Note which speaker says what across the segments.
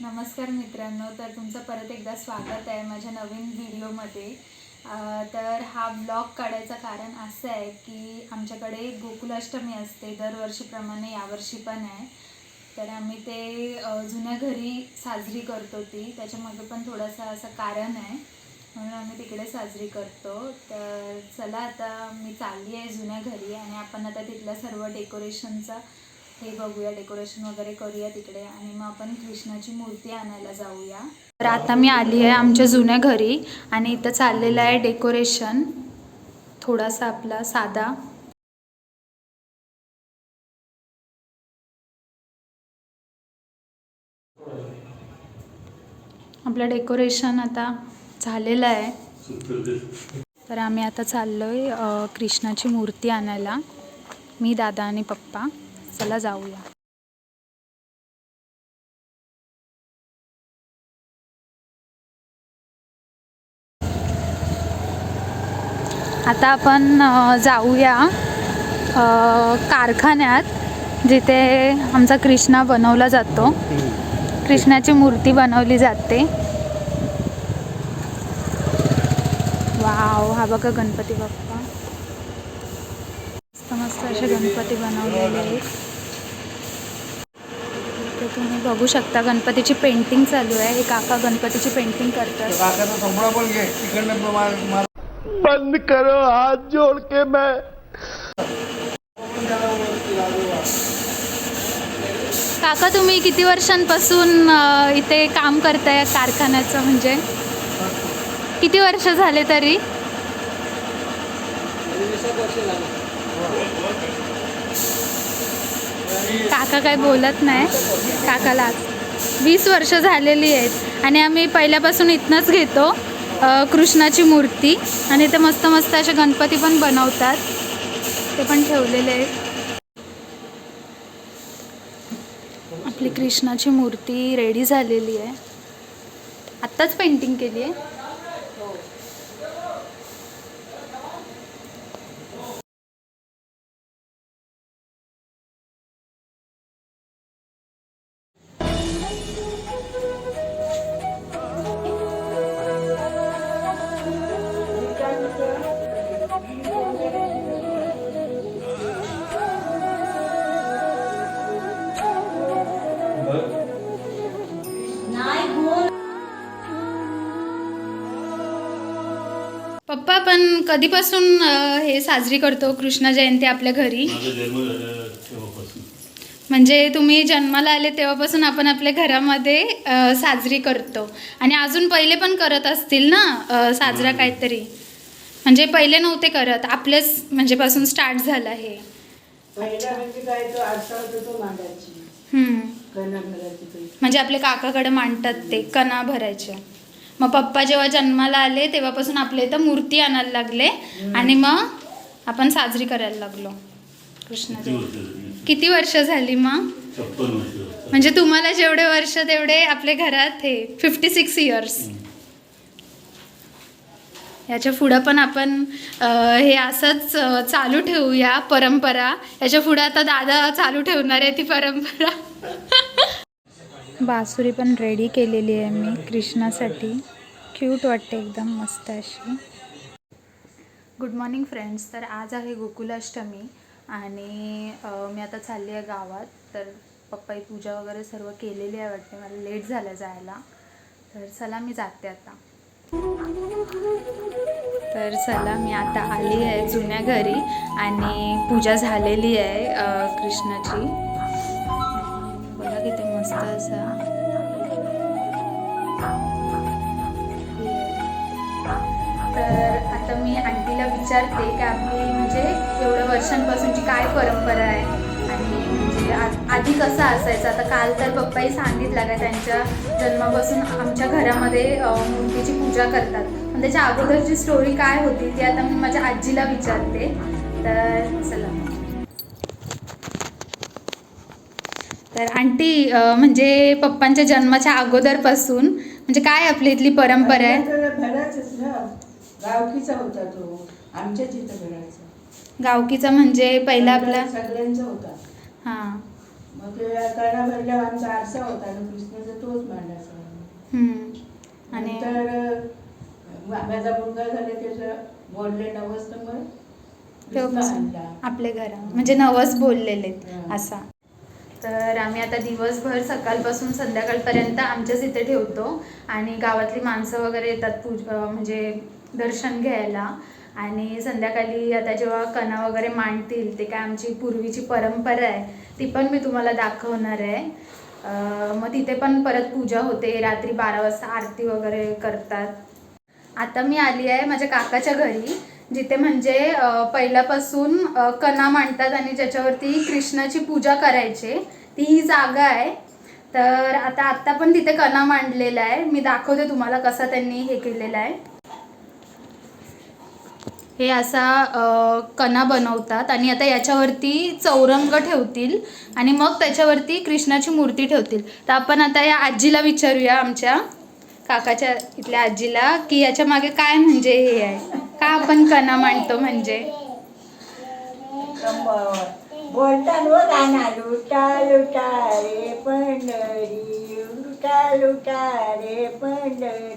Speaker 1: नमस्कार मित्रांनो तर तुमचं परत एकदा स्वागत आहे माझ्या नवीन व्हिडिओमध्ये. तर हा ब्लॉग काढायचं कारण असं आहे की आमच्याकडे गोकुलाष्टमी असते दरवर्षीप्रमाणे यावर्षी पण आहे. तर आम्ही ते जुन्या घरी साजरी करतो ती. त्याच्यामध्ये पण थोडंसं असं कारण आहे. म्हणून आम्ही तिकडे साजरी करतो. तर चला आता मी चालली आहे जुन्या घरी आणि आपण आता तिथल्या सर्व डेकोरेशनचा हे बघूया डेकोरेशन वगैरे करूया तिकडे आणि मग आपण कृष्णाची मूर्ती आणायला जाऊया. तर आता मी आली आहे आमच्या जुन्या घरी आणि इथं चाललेलं आहे डेकोरेशन थोडासा आपला साधा. आपलं डेकोरेशन आता झालेलं आहे. तर आम्ही आता चाललो आहे कृष्णाची मूर्ती आणायला. मी दादा आणि पप्पा. चला जाऊया. आता आपण जाऊया कारखान्यात जिथे आमचा कृष्णा बनवला जातो. कृष्णाची मूर्ती बनवली जाते. वाव हा बघा गणपती बाप्पा. मस्त मस्त असे गणपती बनवलेले आहेत. ते तुम्ही बघू शकता गणपतीची पेंटिंग चालू आहे. हे काका गणपतीची पेंटिंग करतात.
Speaker 2: काकाचा संपळा पण घे. तिकडनं मार मार
Speaker 3: बंद करो हाथ जोड़ के मैं।
Speaker 1: काका तुम्ही किती वर्षांपासून इथे काम करताय कारखान्याचं म्हणजे? किती वर्ष झाले तरी? काका काय बोलत नाही. काकाला वीस वर्ष झालेली आहेत आणि आम्ही पहिल्यापासून इथनंच घेतो कृष्णाची मूर्ती. आणि ते मस्त मस्त असे गणपती पण बनवतात. ते पण ठेवलेले आहेत. आपली कृष्णाची मूर्ती रेडी झालेली आहे. आत्ताच पेंटिंग केली आहे. पप्पा पण कधीपासून अ, हे साजरी करतो कृष्ण जयंती आपल्या घरी?
Speaker 4: माझा जन्म झाला तेव्हापासून.
Speaker 1: म्हणजे तुम्ही जन्माला आले तेव्हापासून आपण आपल्या घरामध्ये अ, साजरी करतो. आणि अजून पहिले पण करत असतील ना अ, साजरा काहीतरी? म्हणजे पहिले नव्हते करत आपलेच म्हणजे पासून स्टार्ट झालं हे.
Speaker 5: पहिला म्हणजे काय तो आजकाल होतो तो मांडायची.
Speaker 1: हम्म.
Speaker 5: कणा भरायची पैसे
Speaker 1: म्हणजे आपल्या काकाकडे मांडतात ते कणा भरायचे मग पप्पा जेव्हा जन्माला आले तेव्हापासून आपल्या इथं मूर्ती आणायला लागले. आणि मग आपण साजरी करायला लागलो. कृष्ण
Speaker 4: किती वर्ष झाली
Speaker 1: मग. म्हणजे तुम्हाला जेवढे वर्ष तेवढे आपल्या घरात हे फिफ्टी सिक्स इयर्स याच्या पुढं पण आपण हे असंच चालू ठेवूया परंपरा. याच्या पुढं आता दादा चालू ठेवणार आहे ती परंपरा. बासुरी पण रेडी केलेली आहे मी कृष्णासाठी. क्यूट वाटते एकदम मस्त अशी. गुड मॉर्निंग फ्रेंड्स तर आज आहे गोकुलाष्टमी आणि मी आता चालली आहे गावात. तर पप्पाई पूजा वगैरे सर्व केलेली आहे वाटते. मला लेट झालं जायला. तर चला मी जाते आता. तर चला मी आता आली आहे जुन्या घरी आणि पूजा झालेली आहे कृष्णाची. किती असं. तर आता मी आंटीला विचारते की आपली म्हणजे एवढ्या वर्षांपासूनची काय परंपरा आहे? आणि म्हणजे आधी कसं असायचं? आता काल तर पप्पाही सांगितलं का त्यांच्या जन्मापासून आमच्या घरामध्ये मूर्तीची पूजा करतात. पण त्याच्या अगोदरची स्टोरी काय होती ती आता मी माझ्या आजीला विचारते. तर चला. तर आंटी म्हणजे पप्पांच्या जन्माच्या अगोदरपासून म्हणजे काय आपली इथली परंपरा आहे?
Speaker 5: गावकीचा होता तो. आमच्याच इथं भरायचा
Speaker 1: गावकीचा म्हणजे पहिला आपला
Speaker 5: सगळ्यांचा होता.
Speaker 1: हां.
Speaker 5: मग ते कणा भरल्यावर आमचा आरसा होता आणि कृष्णाचा तोच मांडायचा
Speaker 1: हम्म. आणि
Speaker 5: नंतर माझा मुलगा झाला त्याचं बोलले नवस तर मग कृष्ण
Speaker 1: तेव्हापासून
Speaker 5: आणला.
Speaker 1: आपले घर म्हणजे नवस बोललेले
Speaker 5: हा.
Speaker 1: असा. तर आम्ही आता दिवसभर सकाळपासून संध्याकाळपर्यंत आमच्याच इथे ठेवतो आणि गावातली माणसं वगैरे येतात पूज म्हणजे दर्शन घ्यायला. आणि संध्याकाळी आता जेव्हा कणा वगैरे मांडतील ते काय आमची पूर्वीची परंपरा आहे ती पण मी तुम्हाला दाखवणार आहे. मग तिथे पण परत पूजा होते रात्री बारा वाजता आरती वगैरे करतात. आता मी आली आहे माझ्या काकाच्या घरी. जिथे म्हणजे पहिल्यापासून कणा मांडतात आणि ज्याच्यावरती कृष्णाची पूजा करायचे ती ही जागा आहे. तर आता आत्ता पण तिथे कणा मांडलेला आहे. मी दाखवते तुम्हाला कसा त्यांनी हे केलेला आहे. हे असा कणा बनवतात आणि आता याच्यावरती चौरंग ठेवतील आणि मग त्याच्यावरती कृष्णाची मूर्ती ठेवतील. तर आपण आता या आजीला विचारूया आमच्या काकाच्या इथल्या आजीला की याच्या मागे काय म्हणजे हे आहे. का आपण कणा मांडतो म्हणजे?
Speaker 6: बोलताना गाणं लुटा लुटा रे पंढरी लुटा लुटा रे पंढरी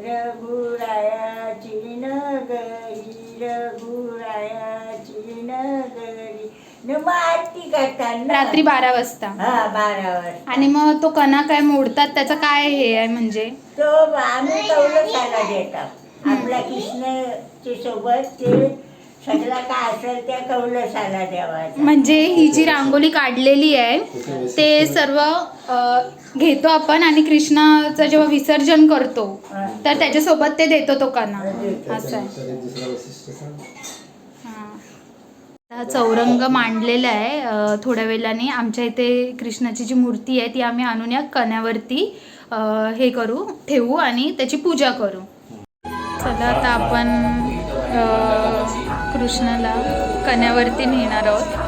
Speaker 6: रघुरायाची नगरी रघुरायाची नगरी न आरती करताना
Speaker 1: रात्री बारा वाजता.
Speaker 6: हा बारा वाजता
Speaker 1: आणि मग तो कणा काय मोडतात त्याचं काय हे आहे म्हणजे?
Speaker 6: तो आम्ही कौलसाला देतात. आपल्या कृष्णाच्या सोबत ते सगळं काय असेल त्या कौलसाला द्यावायचं
Speaker 1: म्हणजे ही जी रांगोळी काढलेली आहे ते सर्व अ, घेतो आपण आणि कृष्णाचं जेव्हा विसर्जन करतो तर त्याच्यासोबत ते देतो तो कणा असं आहे. हां. हा चौरंग मांडलेला आहे अ, थोड्या वेळाने. आमच्या इथे कृष्णाची जी मूर्ती आहे ती आम्ही आणून या कण्यावरती अ, हे करू ठेवू आणि त्याची पूजा करू. चला आता आपण कृष्णाला कन्यावरती नेणार आहोत.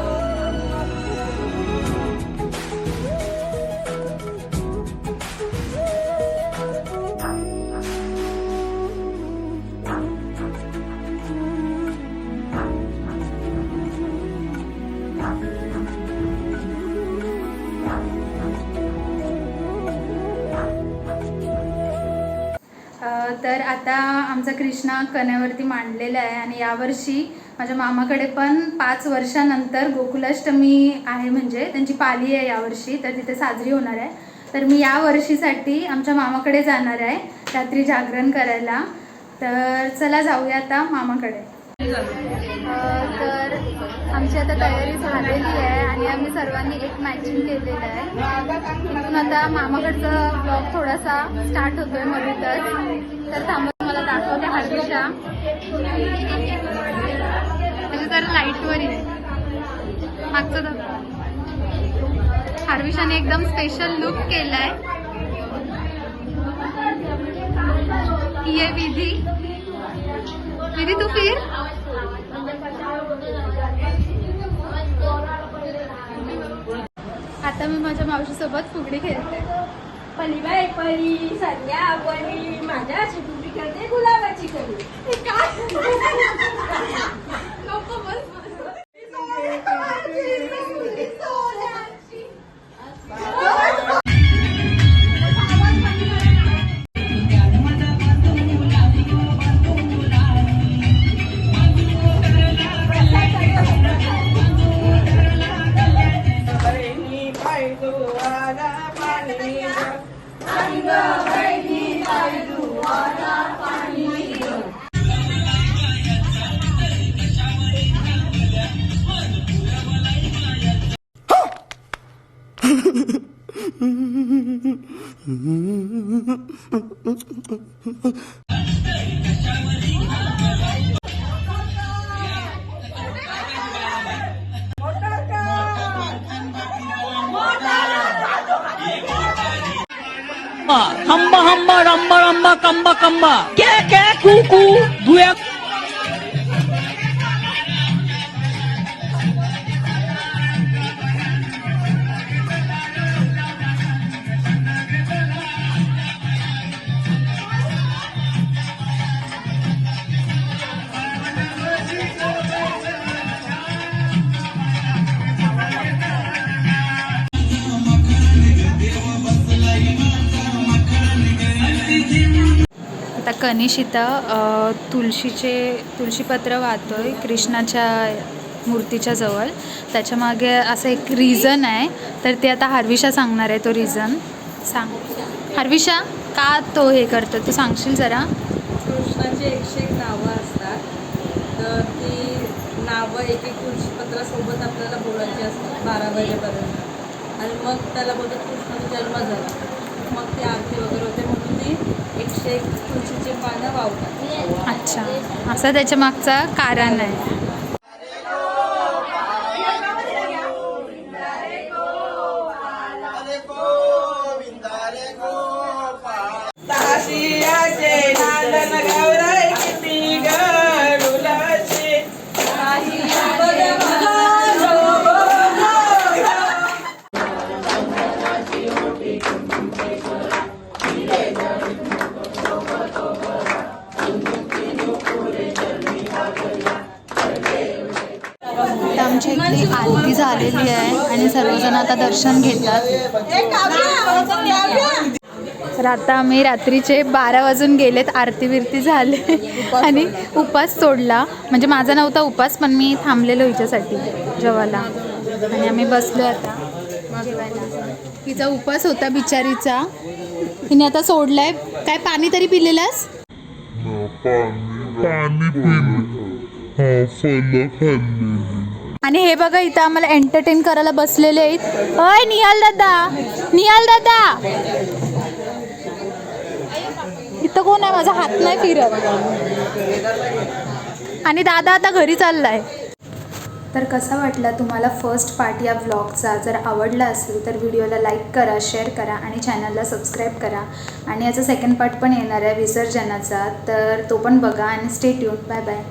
Speaker 1: तर आता आमचा कृष्णा कण्यावरती मांडलेला आहे आणि यावर्षी माझ्या मामाकडे पण पाच वर्षानंतर गोकुलाष्टमी आहे म्हणजे त्यांची पाली आहे यावर्षी तर तिथे साजरी होणार आहे. तर मी या वर्षीसाठी आमच्या मामाकडे जाणार आहे रात्री जागरण करायला. तर चला जाऊया आता मामाकडे. तर आमची आता तयारी झालेली आहे आणि आम्ही सर्वांनी एक मॅचिंग केलेलं आहे. इथून आता मामाकडचा ब्लॉग थोडासा स्टार्ट होतोय मध्येच तर थांबून मला दाखवते हर्षा. म्हणजे तर लाईटवर येईल मागचं दाखव हार्विशाने एकदम स्पेशल लुक केलाय. ही आहे विधी. विधी तू फिर. आता मी माझ्या मावशीसोबत फुगडी खेळते.
Speaker 7: पली बाय पली. संध्या पली. माझ्या चिटुटी करते गुलाबाची कली नको बस.
Speaker 8: হাম্বা হাম্বা রাম্বা রাম্বা কাম্বা কাম্বা। কে কে কু কু।
Speaker 1: দু এক अ, तुळशीचे तुळशीपत्र आहे कृष्णाच्या मूर्तीच्या जवळ. त्याच्यामागे असं एक रिझन आहे. तर ते आता हार्विशा सांगणार आहे तो रिझन सांग. हार्विशा का तो हे करतो? तू सांगशील जरा?
Speaker 9: कृष्णाची एकशे एक नावं असतात. तर ती नावं एक एक तुळशीपत्रासोबत आपल्याला बोलायची असतात बारा वाजेपर्यंत. आणि मग त्याला बोलतात कृष्णाचा जन्म झाला. मग ती आरती वगैरे होते म्हणून ती एकशे तुळशीचे पानं वावतात
Speaker 1: अच्छा. असं त्याच्या मागचं कारण आहे. सर्वजण आता दर्शन घेतात. तर आता आम्ही रात्रीचे बारा वाजून गेलेत आरती बिरती झाले. आणि उपास सोडला. म्हणजे माझा नव्हता उपास पण मी थांबलेलो हिच्यासाठी जेवायला. आणि आम्ही बसलो आता. जेवायला. तिचा उपास होता बिचारीचा. तिने आता सोडलाय. काय पाणी तरी पिलेलास? आणि हे बघा इथं आम्हाला एंटरटेन करायला बसलेले आहेत. अय निहाल दादा. निहाल दादा. इथं कोण आहे? माझा हात नाही फिरत. आणि दादा आता घरी चाललाय. तर कसा वाटला तुम्हाला फर्स्ट पार्ट या व्लॉगचा जर आवडला असेल तर व्हिडिओला लाईक करा शेअर करा आणि चॅनलला सबस्क्राईब करा. आणि याचा सेकंड पार्ट पण येणार आहे विसर्जनाचा. तर तो पण बघा आणि स्टे ट्यून बाय बाय